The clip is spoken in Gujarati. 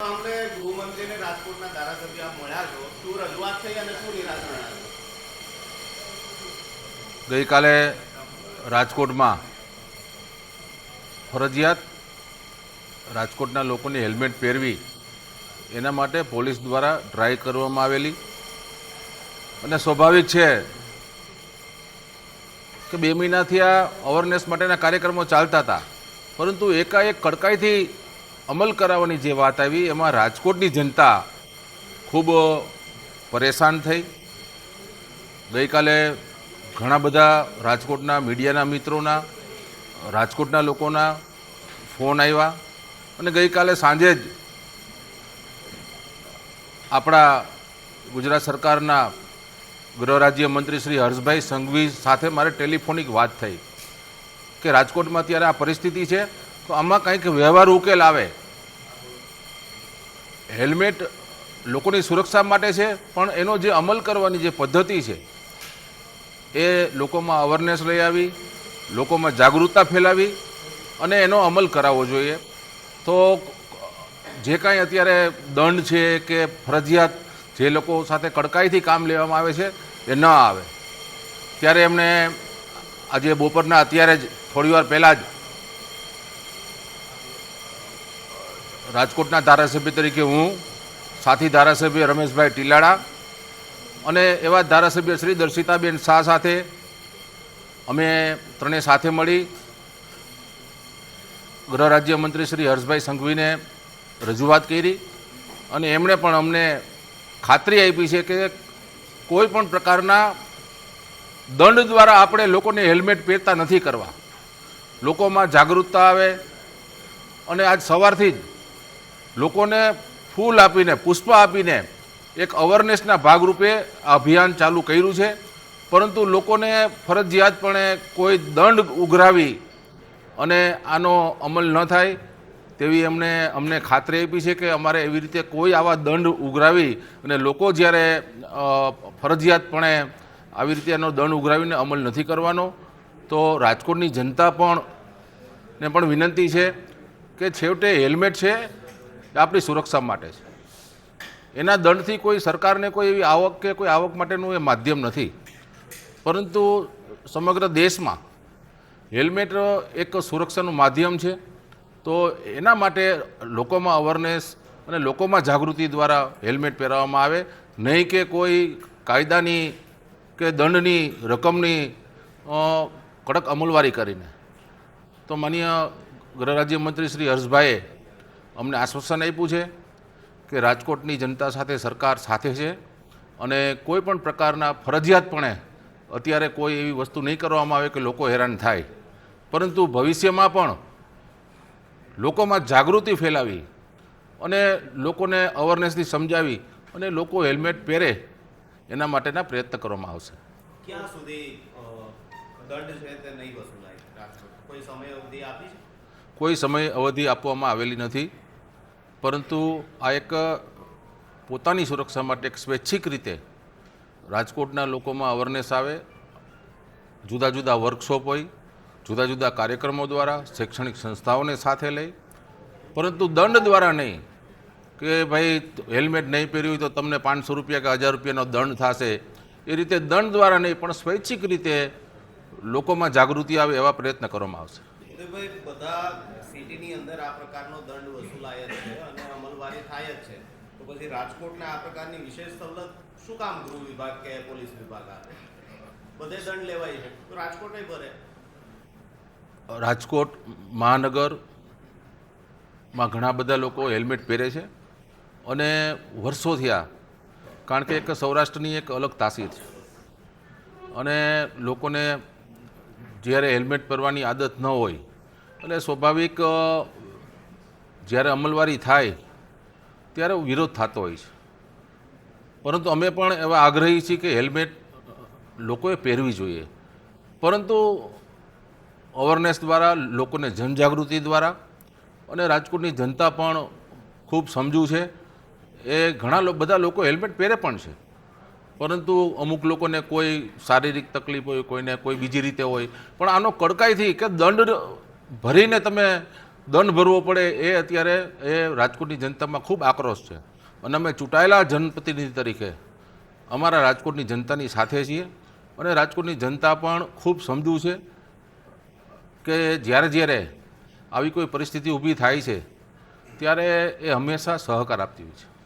અમને ગૃહમંત્રીને રાજકોટના ધારાસભ્ય મળ્યા છો, શું રજૂઆત થઈ અને શું આવ્યું ગઈકાલે રાજકોટમાં ફરજિયાત રાજકોટના લોકોની હેલ્મેટ પહેરવી, એના માટે પોલીસ દ્વારા ડ્રાઈવ કરવામાં આવેલી. અને સ્વાભાવિક છે કે બે મહિનાથી આ અવેરનેસ માટેના કાર્યક્રમો ચાલતા હતા. પરંતુ એકાએક કડકાઈથી અમલ કરાવવાની જે વાત આવી, એમાં રાજકોટની જનતા ખૂબ પરેશાન થઈ. ગઈકાલે ઘણા બધા રાજકોટના મીડિયાના મિત્રોના, રાજકોટના લોકોના ફોન આવ્યા અને ગઈકાલે સાંજે જ આપણા ગુજરાત સરકારના ગૃહ રાજ્ય મંત્રી શ્રી હર્ષભાઈ સંઘવી સાથે મારે ટેલિફોનિક વાત થઈ કે રાજકોટમાં અત્યારે આ પરિસ્થિતિ છે. તો આમાં કંઈક વ્યવહાર ઉકેલ આવે. હેલ્મેટ લોકોની સુરક્ષા માટે છે, પણ એનો જે અમલ કરવાની જે પદ્ધતિ છે, એ લોકોમાં અવેરનેસ લઈ આવી, લોકોમાં જાગૃતતા ફેલાવી અને એનો અમલ કરાવવો જોઈએ. તો જે કાંઈ અત્યારે દંડ છે કે ફરજિયાત જે લોકો સાથે કડકાઈથી કામ લેવામાં આવે છે, એ ન આવે. ત્યારે એમને આજે બપોરના, અત્યારે જ થોડીવાર પહેલાં જ રાજકોટના ધારાસભ્ય તરીકે હું, સાથી ધારાસભ્ય રમેશભાઈ ટીલાડા અને એવા ધારાસભ્ય શ્રી દર્શિતાબેન શાહ સાથે અમે ત્રણેય સાથે મળી. ગૃહ રાજ્યમંત્રી શ્રી હર્ષભાઈ સંઘવીને રજૂઆત કરી અને એમણે પણ અમને ખાતરી આપી છે કે કોઈ પણ પ્રકારના દંડ દ્વારા આપણે લોકોને હેલ્મેટ પહેરતા નથી કરવા. લોકોમાં જાગૃતતા આવે અને આજ સવારથી જ લોકોને ફૂલ આપીને, પુષ્પ આપીને એક અવેરનેસના ભાગરૂપે આ અભિયાન ચાલુ કર્યું છે. પરંતુ લોકોને ફરજિયાતપણે કોઈ દંડ ઉઘરાવી અને આનો અમલ ન થાય તેવી એમને અમને ખાતરી આપી છે કે અમારે એવી રીતે કોઈ આવા દંડ ઉઘરાવી અને લોકો જ્યારે ફરજિયાતપણે આવી રીતે એનો દંડ ઉઘરાવીને અમલ નથી કરવાનો, તો રાજકોટની જનતા પણ ને પણ વિનંતી છે કે છેવટે હેલ્મેટ છે એ આપણી સુરક્ષા માટે છે. એના દંડથી કોઈ સરકારને કોઈ એવી આવક કે કોઈ આવક માટેનું એ માધ્યમ નથી. પરંતુ સમગ્ર દેશમાં હેલ્મેટ એક સુરક્ષાનું માધ્યમ છે. તો એના માટે લોકોમાં અવેરનેસ અને લોકોમાં જાગૃતિ દ્વારા હેલ્મેટ પહેરાવવામાં આવે. નહીં કે કોઈ કાયદાની કે દંડની રકમની કડક અમલવારી કરીને. તો માનીય ગૃહ રાજ્યમંત્રી શ્રી હર્ષભાઈએ અમને આશ્વાસન આપ્યું છે કે રાજકોટની જનતા સાથે સરકાર સાથે છે અને કોઈ પણ પ્રકારના ફરજિયાતપણે અત્યારે કોઈ એવી વસ્તુ નહીં કરવામાં આવે કે લોકો હેરાન થાય. પરંતુ ભવિષ્યમાં પણ લોકોમાં જાગૃતિ ફેલાવી અને લોકોને અવેરનેસથી સમજાવી અને લોકો હેલ્મેટ પહેરે એના માટેના પ્રયત્ન કરવામાં આવશે. ક્યાં સુધી દંડ છે તે નહીં વસૂલાય? કોઈ સમય અવધિ આપી કોઈ સમય અવધિ આપવામાં આવેલી નથી. પરંતુ આ એક પોતાની સુરક્ષા માટે એક સ્વૈચ્છિક રીતે રાજકોટના લોકોમાં અવેરનેસ આવે, જુદા જુદા વર્કશોપ હોય, જુદા જુદા કાર્યક્રમો દ્વારા શૈક્ષણિક સંસ્થાઓને સાથે લઈ, પરંતુ દંડ દ્વારા નહીં કે ભાઈ હેલ્મેટ નહીં પહેર્યું તો તમને પાંચસો રૂપિયા કે હજાર રૂપિયાનો દંડ થશે. એ રીતે દંડ દ્વારા નહીં, પણ સ્વૈચ્છિક રીતે લોકોમાં જાગૃતિ આવે એવા પ્રયત્ન કરવામાં આવશે. ઉદયભાઈ બધા સિટીની અંદર આ પ્રકારનો દંડ વસૂલાય જ છે અને અમલવારી થાય જ છે. તો પછી રાજકોટને આ પ્રકારની વિશેષ સવલત શું કામ ગૃહ વિભાગ કે પોલીસ વિભાગ આપે? બધે દંડ લેવાય છે. તો રાજકોટ ભરે. રાજકોટ મહાનગરમાં ઘણા બધા લોકો હેલ્મેટ પહેરે છે અને વર્ષો થયા, કારણ કે એક સૌરાષ્ટ્રની એક અલગ તાસીર છે. અને લોકોને જ્યારે હેલ્મેટ પહેરવાની આદત ન હોય એટલે સ્વાભાવિક જ્યારે અમલવારી થાય, ત્યારે વિરોધ થતો હોય છે. પરંતુ અમે પણ એવા આગ્રહી છીએ કે હેલ્મેટ લોકોએ પહેરવી જોઈએ. પરંતુ અવેરનેસ દ્વારા, લોકોને જનજાગૃતિ દ્વારા અને રાજકોટની જનતા પણ ખૂબ સમજુ છે. એ ઘણા બધા લોકો હેલ્મેટ પહેરે પણ છે. પરંતુ અમુક લોકોને કોઈ શારીરિક તકલીફ હોય, કોઈને કોઈ બીજી રીતે હોય. પણ આનો કડકાઈથી કે દંડ ભરીને તમે દંડ ભરવો પડે એ અત્યારે એ રાજકોટની જનતામાં ખૂબ આક્રોશ છે. અને અમે ચૂંટાયેલા જનપ્રતિનિધિ તરીકે અમારા રાજકોટની જનતાની સાથે છીએ અને રાજકોટની જનતા પણ ખૂબ સમજુ છે કે જ્યારે જ્યારે આવી કોઈ પરિસ્થિતિ ઊભી થાય છે, ત્યારે એ હંમેશા સહકાર આપતી હોય છે.